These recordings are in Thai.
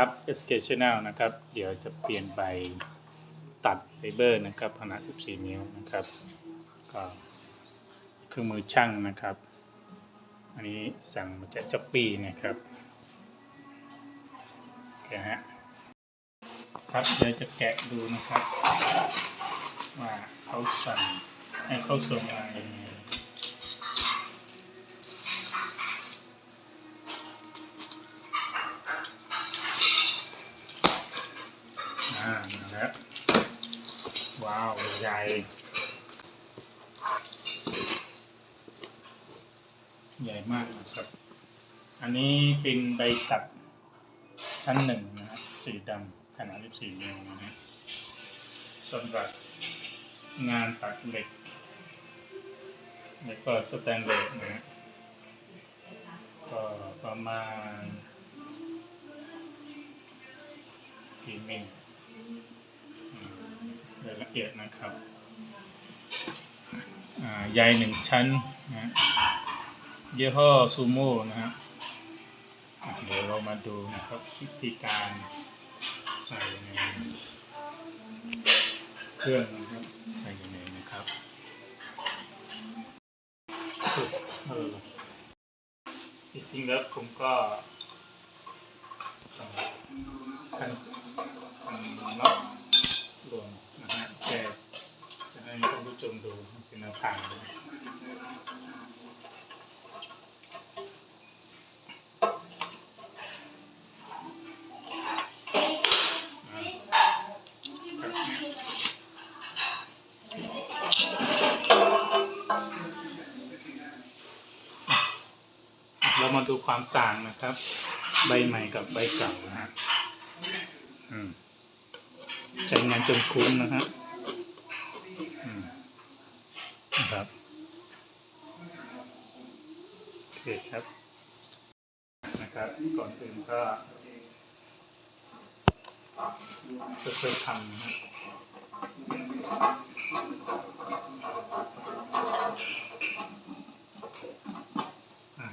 ครับ SK Channel นะครับ เดี๋ยวจะเปลี่ยนใบตัดไฟเบอร์นะครับขนาด 14 นิ้วนะครับ ก็เครื่องมือช่างนะครับ อันนี้สั่งมาจากจัปปี้นะครับโอเคฮะครับเดี๋ยวจะแกะดูนะครับ ว่าเขาสั่งให้เขาส่งมายังไง อ่านะครับ ว้าวใหญ่ใหญ่มากนะครับ อันนี้เป็นใบตัดชั้นหนึ่งนะครับสีดำขนาด 14นิ้วนะฮะสำหรับงานตัดเหล็กแล้วก็สแตนเลสนะฮะก็ประมาณกี่มิล รายละเอียดนะครับใยหนึ่งชั้นนะฮะยี่ห้อซูโม่นะฮะเดี๋ยวเรามาดูนะครับวิธีการใส่ในเครื่องนะครับใส่ยังไงนะครับจริงๆแล้วผมก็สั่งกันกัน ผู้ชมดูเป็นแนวทางนะอ่าครับเรามาดูความต่างนะครับ ใบใหม่กับใบเก่านะฮะใช้งานจนคุ้มนะฮะอืมนะ ครับโอเคครับ นะครับ ก่อนอื่นก็จะเคยทำนะฮะอ่า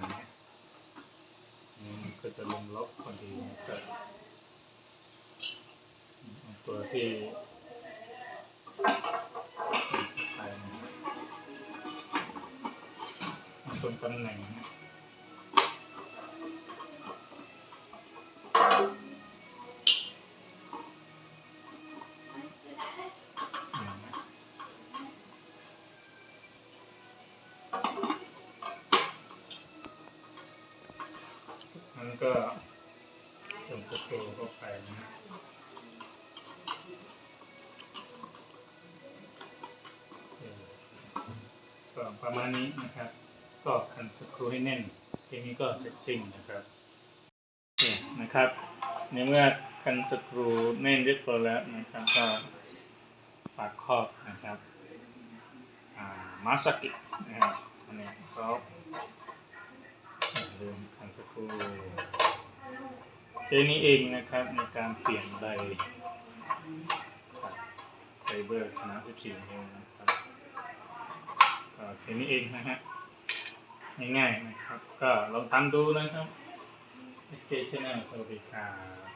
นี่มันก็จะลงล็อกพอดีนะครับตัวที่ ตรงตำแหน่งนะมันก็ส่งสกูเข้าไปนะประมาณนี้นะครับ ก็คันสกรูให้แน่นเทีนี้ก็เสร็จสิ้นนะครับโอเคนะครับในเมื่อคันสกรูแน่นเรียบร้อยแล้วนะครับก็ฝากครอบนะครับมาสกินะครับอันนี้ครอบอย่าลืมคันสกรูแค่นี้เองนะครับในการเปลี่ยนใบไฟเบอร์ขนาด14นิ้วนะครับก็แค่นี้เองนะฮะ ง่ายๆนะครับ ก็ลองทำดูนะครับ SK Channel สวัสดีครับ